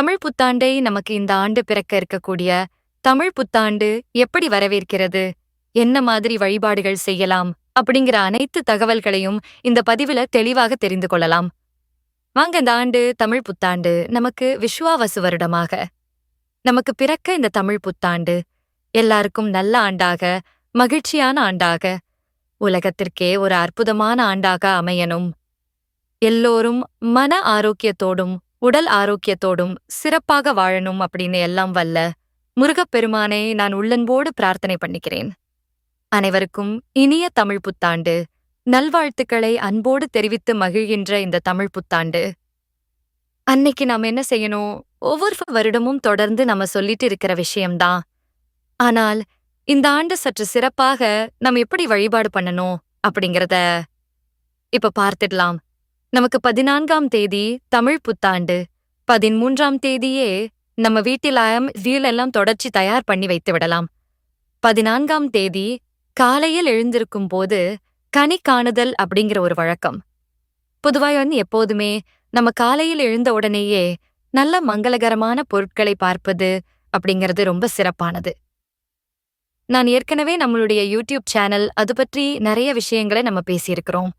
தமிழ் புத்தாண்டை நமக்கு இந்த ஆண்டு பிறக்க இருக்கக்கூடிய தமிழ் புத்தாண்டு எப்படி வரவேற்கிறது? என்ன மாதிரி வழிபாடுகள் செய்யலாம்? அப்படிங்கிற அனைத்து தகவல்களையும் இந்த பதிவுல தெளிவாக தெரிந்து கொள்ளலாம். வாங்க இந்த ஆண்டு தமிழ் புத்தாண்டு நமக்கு விஸ்வாவசு வருடமாக. நமக்கு பிறக்க இந்த தமிழ் புத்தாண்டு எல்லாருக்கும் நல்ல ஆண்டாக மகிழ்ச்சியான ஆண்டாக உலகத்திற்கே ஒரு அற்புதமான ஆண்டாக அமையணும். எல்லோரும் மன ஆரோக்கியத்தோடும் உடல் ஆரோக்கியத்தோடும் சிறப்பாக வாழணும் அப்படின்னு எல்லாம் வல்ல முருகப்பெருமானை நான் உள்ளன்போடு பிரார்த்தனை பண்ணிக்கிறேன். அனைவருக்கும் இனிய தமிழ் புத்தாண்டு. நல்வாழ்த்துக்களை அன்போடு தெரிவித்து மகிழ்கின்ற இந்த தமிழ் புத்தாண்டு. அன்னைக்கு நாம் என்ன செய்யணும்? ஒவ்வொரு வருடமும் தொடர்ந்து நம்ம சொல்லிட்டு இருக்கிற விஷயம்தான். ஆனால் இந்த ஆண்டு சற்று சிறப்பாக நம்ம எப்படி வழிபாடு பண்ணணும் அப்படிங்கறத இப்ப பார்த்திடலாம். நமக்கு பதினான்காம் தேதி தமிழ் புத்தாண்டு. பதிமூன்றாம் தேதியே நம்ம வீட்டிலாயம் வீல் எல்லாம் தொடர்ச்சி தயார் பண்ணி வைத்து விடலாம். பதினான்காம் தேதி காலையில் எழுந்திருக்கும் போது கனி காணுதல் அப்படிங்கிற ஒரு வழக்கம். பொதுவாக வந்து எப்போதுமே நம்ம காலையில் எழுந்த உடனேயே நல்ல மங்களகரமான பொருட்களை பார்ப்பது அப்படிங்கிறது ரொம்ப சிறப்பானது. நான் ஏற்கனவே நம்மளுடைய யூடியூப் சேனல் அது பற்றி நிறைய விஷயங்களை நம்ம பேசியிருக்கிறோம்.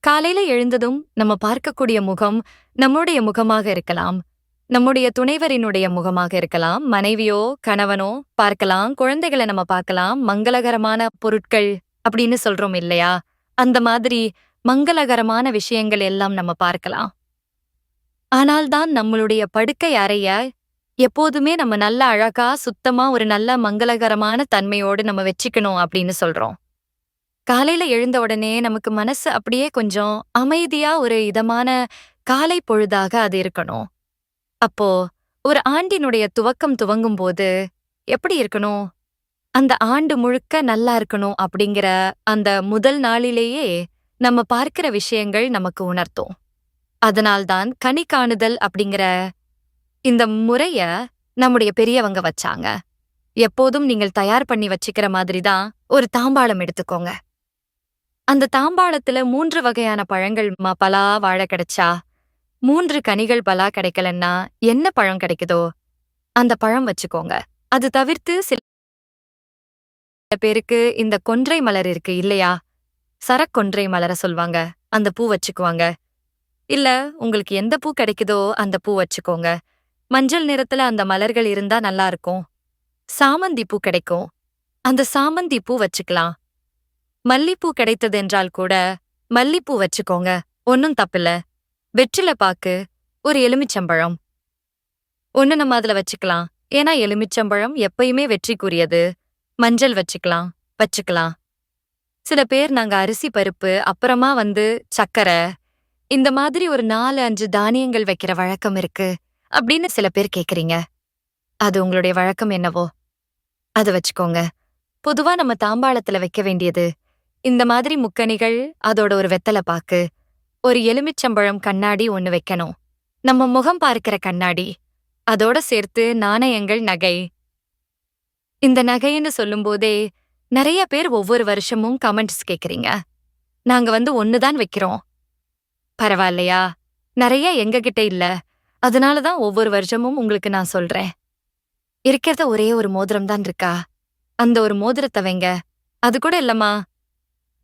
காலையில எழுந்ததும் நம்ம பார்க்கக்கூடிய முகம் நம்முடைய முகமாக இருக்கலாம். நம்முடைய துணைவரினுடைய முகமாக இருக்கலாம். மனைவியோ கணவனோ பார்க்கலாம். குழந்தைகளை நம்ம பார்க்கலாம். மங்களகரமான பொருட்கள் அப்படின்னு சொல்றோம் இல்லையா? அந்த மாதிரி மங்களகரமான விஷயங்கள் எல்லாம் நம்ம பார்க்கலாம். ஆனால்தான் நம்மளுடைய படுக்கை அறைய எப்போதுமே நம்ம நல்ல அழகா சுத்தமா ஒரு நல்ல மங்களகரமான தன்மையோடு நம்ம வச்சுக்கணும் அப்படின்னு சொல்றோம். காலையில எழுந்த உடனே நமக்கு மனசு அப்படியே கொஞ்சம் அமைதியா ஒரு இதமான காலை பொழுதாக அது இருக்கணும். அப்போ ஒரு ஆண்டினுடைய துவக்கம் துவங்கும் போது எப்படி இருக்கணும்? அந்த ஆண்டு முழுக்க நல்லா இருக்கணும் அப்படிங்கிற அந்த முதல் நாளிலேயே நம்ம பார்க்கிற விஷயங்கள் நமக்கு உணர்த்தும். அதனால்தான் கனி காணுதல் அப்படிங்கிற இந்த முறைய நம்முடைய பெரியவங்க வச்சாங்க. எப்போதும் நீங்கள் தயார் பண்ணி வச்சுக்கிற மாதிரி தான் ஒரு தாம்பாளம் எடுத்துக்கோங்க. அந்த தாம்பாளத்துல மூன்று வகையான பழங்கள் ம- பலா வாழ கிடைச்சா? மூன்று கனிகள் பலா கிடைக்கலன்னா என்ன பழம் கிடைக்குதோ? அந்த பழம் வச்சுக்கோங்க. அது தவிர்த்து சில பேருக்கு இந்த கொன்றை மலர் இருக்கு இல்லையா? சரக்கொன்றை மலர சொல்வாங்க. அந்த பூ வச்சுக்குவாங்க. இல்ல உங்களுக்கு எந்த பூ கிடைக்குதோ அந்த பூ வச்சுக்கோங்க. மஞ்சள் நிறத்துல அந்த மலர்கள் இருந்தா நல்லா இருக்கும். சாமந்தி பூ கிடைக்கும். அந்த சாமந்தி பூ வச்சுக்கலாம். மல்லிப்பூ கிடைத்ததென்றால் கூட மல்லிப்பூ வச்சுக்கோங்க ஒன்னும் தப்பில்ல. வெற்றில பாக்கு ஒரு எலுமிச்சம்பழம். ஒன்று நம்ம அதுல வச்சுக்கலாம். ஏன்னா எலுமிச்சம்பழம் எப்பயுமே வெற்றிக்குரியது. மஞ்சள் வச்சுக்கலாம் வச்சுக்கலாம். சில பேர் நாங்க அரிசி பருப்பு அப்புறமா வந்து சக்கரை இந்த மாதிரி ஒரு நாலு அஞ்சு தானியங்கள் வைக்கிற வழக்கம் இருக்கு அப்படின்னு சில பேர் கேக்குறீங்க. அது உங்களுடைய வழக்கம் என்னவோ? அது வச்சுக்கோங்க. பொதுவா நம்ம தாம்பாளத்துல வைக்க வேண்டியது இந்த மாதிரி முக்கணிகள் அதோட ஒரு வெத்தலை பாக்கு ஒரு எலுமிச்சம்பழம் கண்ணாடி ஒன்னு வைக்கணும். நம்ம முகம் பார்க்கிற கண்ணாடி அதோட சேர்த்து நாணயங்கள் நகை. இந்த நகைன்னு சொல்லும்போதே நிறைய பேர் ஒவ்வொரு வருஷமும் கமெண்ட்ஸ் கேட்குறீங்க நாங்க வந்து ஒண்ணுதான் வைக்கிறோம். பரவாயில்லையா? நிறைய எங்ககிட்ட இல்ல. அதனால தான் ஒவ்வொரு வருஷமும் உங்களுக்கு நான் சொல்றேன். இருக்கிறத ஒரே ஒரு மோதிரம் தான் இருக்கா? அந்த ஒரு மோதிரத்தை வைங்க. அது கூட இல்லம்மா.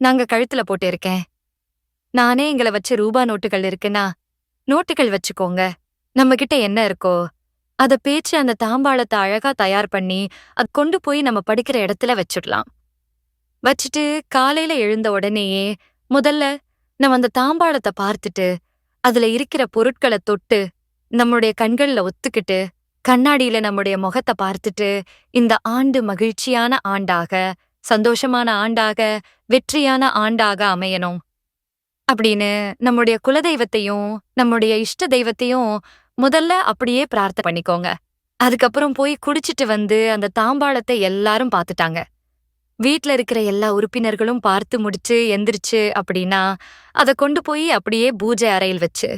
நாங்க கழுத்துல போட்டு இருக்கேன் நானே எங்களை வச்ச ரூபா நோட்டுகள் இருக்குன்னா நோட்டுகள் வச்சுக்கோங்க. நம்ம கிட்ட என்ன இருக்கோ அத பேச்சு அந்த தாம்பாளத்தை அழகா தயார் பண்ணி அது கொண்டு போய் நம்ம படிக்கிற இடத்துல வச்சிடலாம். வச்சுட்டு காலையில எழுந்த உடனேயே முதல்ல நம்ம அந்த தாம்பாளத்தை பார்த்துட்டு அதுல இருக்கிற பொருட்களை தொட்டு நம்முடைய கண்கள்ல ஒத்துக்கிட்டு கண்ணாடியில நம்முடைய முகத்தை பார்த்துட்டு இந்த ஆண்டு மகிழ்ச்சியான ஆண்டாக சந்தோஷமான ஆண்டாக வெற்றியான ஆண்டாக அமையணும். அப்படின்னு நம்முடைய குலதெய்வத்தையும் நம்முடைய இஷ்ட தெய்வத்தையும் முதல்ல அப்படியே பிரார்த்தனை பண்ணிக்கோங்க. அதுக்கப்புறம் போய் குடிச்சிட்டு வந்து அந்த தாம்பாளத்தை எல்லாரும் பார்த்துட்டாங்க. வீட்ல இருக்கிற எல்லா உறுப்பினர்களும் பார்த்து முடிச்சு எந்திரிச்சு அப்படின்னா அதை கொண்டு போய் அப்படியே பூஜை அறையில் வச்சு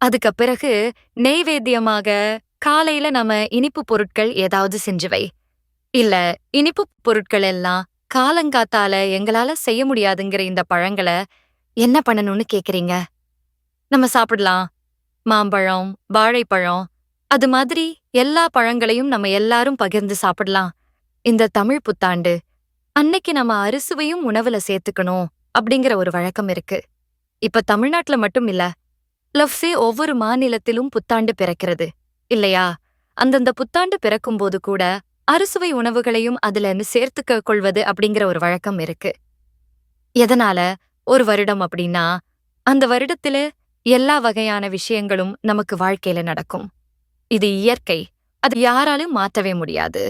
அதுக்கு பிறகு நெய்வேத்தியமாக காலையில நம்ம இனிப்பு பொருட்கள் ஏதாவது செஞ்சு வை இல்ல இனிப்பு பொருட்கள் எல்லாம் காலங்காத்தால எங்களால செய்ய முடியாதுங்கிற இந்த பழங்களை என்ன பண்ணணும்னு கேக்குறீங்க? நம்ம சாப்பிடலாம். மாம்பழம் வாழைப்பழம் அது மாதிரி எல்லா பழங்களையும் நம்ம எல்லாரும் பகிர்ந்து சாப்பிடலாம். இந்த தமிழ் புத்தாண்டு அன்னைக்கு நம்ம அறுசுவையும் உணவுல சேர்த்துக்கணும் அப்படிங்கிற ஒரு வழக்கம் இருக்கு. இப்ப தமிழ்நாட்டுல மட்டும் இல்ல லஃப்சே ஒவ்வொரு மாநிலத்திலும் புத்தாண்டு பிறக்கிறது இல்லையா? அந்தந்த புத்தாண்டு பிறக்கும்போது கூட அறுசுவை உணவுகளையும் அதுல சேர்த்துக்க கொள்வது அப்படிங்கிற ஒரு வழக்கம் இருக்கு. எதனால? ஒரு வருடம் அப்படின்னா அந்த வருடத்துல எல்லா வகையான விஷயங்களும் நமக்கு வாழ்க்கையில நடக்கும். இது இயற்கை. அது யாராலும் மாற்றவே முடியாது.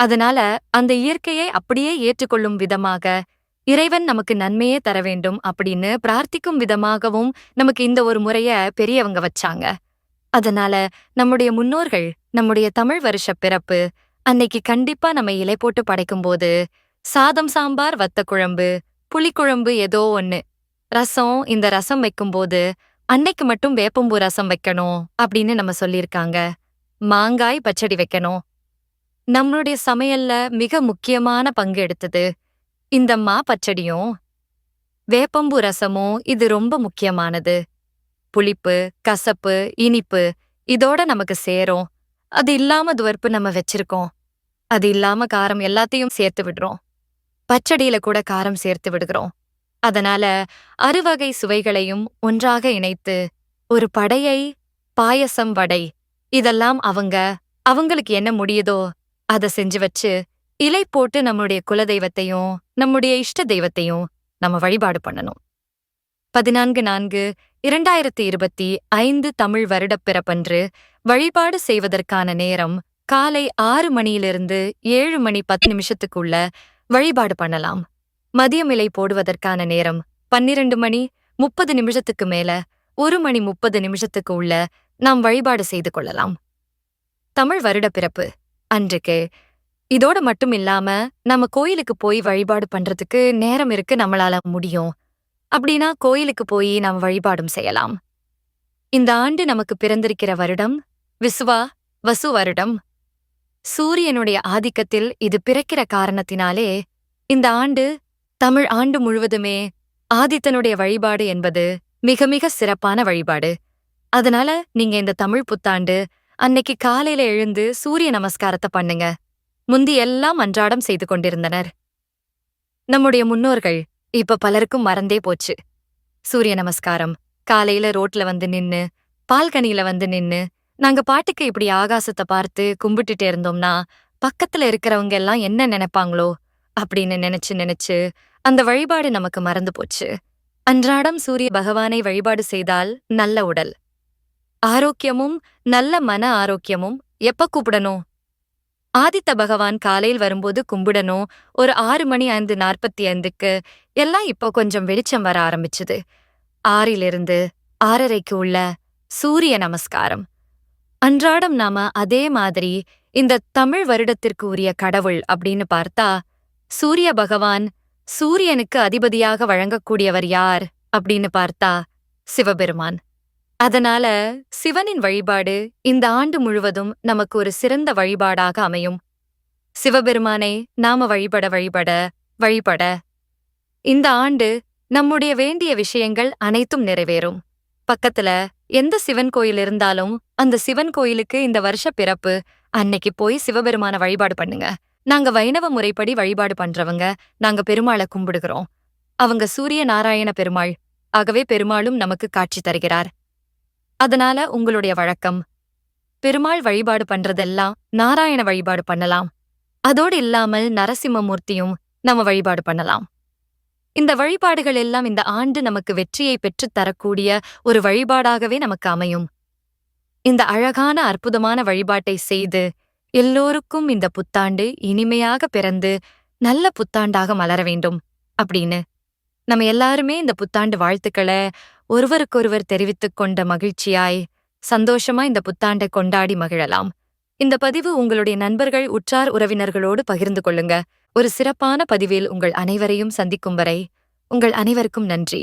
அதனால அந்த இயற்கையை அப்படியே ஏற்றுக்கொள்ளும் விதமாக இறைவன் நமக்கு நன்மையே தர வேண்டும் அப்படின்னு பிரார்த்திக்கும் விதமாகவும் நமக்கு இந்த ஒரு முறைய பெரியவங்க வச்சாங்க. அதனால நம்முடைய முன்னோர்கள் நம்முடைய தமிழ் வருஷ பிறப்பு அன்னைக்கு கண்டிப்பா நம்ம இலை போட்டு படைக்கும்போது சாதம் சாம்பார் வத்த குழம்பு புளிக்குழம்பு ஏதோ ஒண்ணு. ரசம் இந்த ரசம் வைக்கும்போது அன்னைக்கு மட்டும் வேப்பம்பூ ரசம் வைக்கணும் அப்படின்னு நம்ம சொல்லியிருக்காங்க. மாங்காய் பச்சடி வைக்கணும். நம்மளுடைய சமையல்ல மிக முக்கியமான பங்கு எடுத்தது இந்த மா பச்சடியும். வேப்பம்பூ ரசமும் இது ரொம்ப முக்கியமானது. புளிப்பு கசப்பு இனிப்பு இதோட நமக்கு சேரும். அது இல்லாம துவர்ப்பு நம்ம வச்சிருக்கோம். அது இல்லாம காரம் எல்லாத்தையும் சேர்த்து விடுறோம். பச்சடியில கூட காரம் சேர்த்து விடுகிறோம். அதனால அறுவகை சுவைகளையும் ஒன்றாக இணைத்து ஒரு படையை பாயசம் வடை இதெல்லாம் அவங்க அவங்களுக்கு என்ன முடியுதோ அத செஞ்சு வச்சு இலை போட்டு நம்முடைய குலதெய்வத்தையும் நம்முடைய இஷ்ட தெய்வத்தையும் நம்ம வழிபாடு பண்ணணும். பதினான்கு நான்கு இரண்டாயிரத்தி இருபத்தி ஐந்து தமிழ் வருடப் பிறப்பன்று வழிபாடு செய்வதற்கான நேரம் காலை ஆறு மணியிலிருந்து ஏழு மணி பத்து நிமிஷத்துக்குள்ள வழிபாடு பண்ணலாம். மதியம் இலை போடுவதற்கான நேரம் பன்னிரண்டு மணி முப்பது நிமிஷத்துக்கு மேல ஒரு மணி முப்பது நிமிஷத்துக்கு உள்ள நாம் வழிபாடு செய்து கொள்ளலாம். தமிழ் வருட பிறப்பு. அன்றைக்கு இதோட மட்டும் இல்லாம நம்ம கோயிலுக்கு போய் வழிபாடு பண்றதுக்கு நேரம் இருக்கு நம்மளால முடியும். அப்படின்னா கோயிலுக்கு போய் நாம் வழிபாடும் செய்யலாம். இந்த ஆண்டு நமக்கு பிறந்திருக்கிற வருடம் விசுவா வசு வருடம். சூரியனுடைய ஆதிக்கத்தில் இது பிறக்கிற காரணத்தினாலே இந்த ஆண்டு தமிழ் ஆண்டு முழுவதுமே ஆதித்தனுடைய வழிபாடு என்பது மிக மிக சிறப்பான வழிபாடு. அதனால நீங்க இந்த தமிழ் புத்தாண்டு அன்னைக்கு காலையில எழுந்து சூரிய நமஸ்காரத்தை பண்ணுங்க. முந்தி எல்லாம் அன்றாடம் செய்து கொண்டிருந்தனர். நம்முடைய முன்னோர்கள் இப்ப பலருக்கும் மறந்தே போச்சு. சூரிய நமஸ்காரம் காலையில ரோட்ல வந்து நின்னு பால்கனியில வந்து நின்னு நாங்க பாட்டுக்கு இப்படி ஆகாசத்தை பார்த்து கும்பிட்டுட்டு இருந்தோம்னா பக்கத்துல இருக்கிறவங்க எல்லாம் என்ன நினைப்பாங்களோ அப்படின்னு நினைச்சு நினைச்சு அந்த வழிபாடு நமக்கு மறந்து போச்சு. அன்றாடம் சூரிய பகவானை வழிபாடு செய்தால் நல்ல உடல். ஆரோக்கியமும் நல்ல மன ஆரோக்கியமும் எப்ப கூப்பிடணும்? ஆதித்த பகவான் காலையில் வரும்போது கும்பிடணும். ஒரு ஆறு மணி ஐந்து நாற்பத்தி ஐந்துக்கு எல்லாம் இப்போ கொஞ்சம் வெளிச்சம் வர ஆரம்பிச்சுது. ஆறிலிருந்து ஆறரைக்கு உள்ள சூரிய நமஸ்காரம். அன்றாடம் நாம அதே மாதிரி இந்த தமிழ் வருடத்திற்கு உரிய கடவுள் அப்படின்னு பார்த்தா சூரிய பகவான் சூரியனுக்கு அதிபதியாக வழங்கக்கூடியவர் யார் அப்படின்னு பார்த்தா சிவபெருமான். அதனால சிவனின் வழிபாடு இந்த ஆண்டு முழுவதும் நமக்கு ஒரு சிறந்த வழிபாடாக அமையும். சிவபெருமானை நாம வழிபட வழிபட வழிபட. இந்த ஆண்டு நம்முடைய வேண்டிய விஷயங்கள் அனைத்தும் நிறைவேறும். பக்கத்துல எந்த சிவன் கோயில் இருந்தாலும் அந்த சிவன் கோயிலுக்கு இந்த வருஷ பிறப்பு அன்னைக்கு போய் சிவபெருமான வழிபாடு பண்ணுங்க. நாங்க வைணவ முறைப்படி வழிபாடு பண்றவங்க நாங்க பெருமாளை கும்பிடுகிறோம். அவங்க சூரிய நாராயண பெருமாள் ஆகவே பெருமாளும் நமக்கு காட்சி தருகிறார். அதனால உங்களுடைய வழக்கம். பெருமாள் வழிபாடு பண்றதெல்லாம் நாராயண வழிபாடு பண்ணலாம். அதோடு இல்லாமல் நரசிம்மமூர்த்தியும் நம்ம வழிபாடு பண்ணலாம். இந்த வழிபாடுகள் எல்லாம் இந்த ஆண்டு நமக்கு வெற்றியை பெற்றுத் தரக்கூடிய ஒரு வழிபாடாகவே நமக்கு அமையும். இந்த அழகான அற்புதமான வழிபாட்டை செய்து எல்லோருக்கும் இந்த புத்தாண்டு இனிமையாக பிறந்து நல்ல புத்தாண்டாக மலர வேண்டும் அப்படின்னு. நம்ம எல்லாருமே இந்த புத்தாண்டு வாழ்த்துக்களை ஒருவருக்கொருவர் தெரிவித்துக் கொண்ட மகிழ்ச்சியாய் சந்தோஷமா இந்த புத்தாண்டை கொண்டாடி மகிழலாம். இந்த பதிவு உங்களுடைய நண்பர்கள் உற்றார் உறவினர்களோடு பகிர்ந்து கொள்ளுங்க. ஒரு சிறப்பான பதிவில் உங்கள் அனைவரையும் சந்திக்கும் வரை உங்கள் அனைவருக்கும் நன்றி.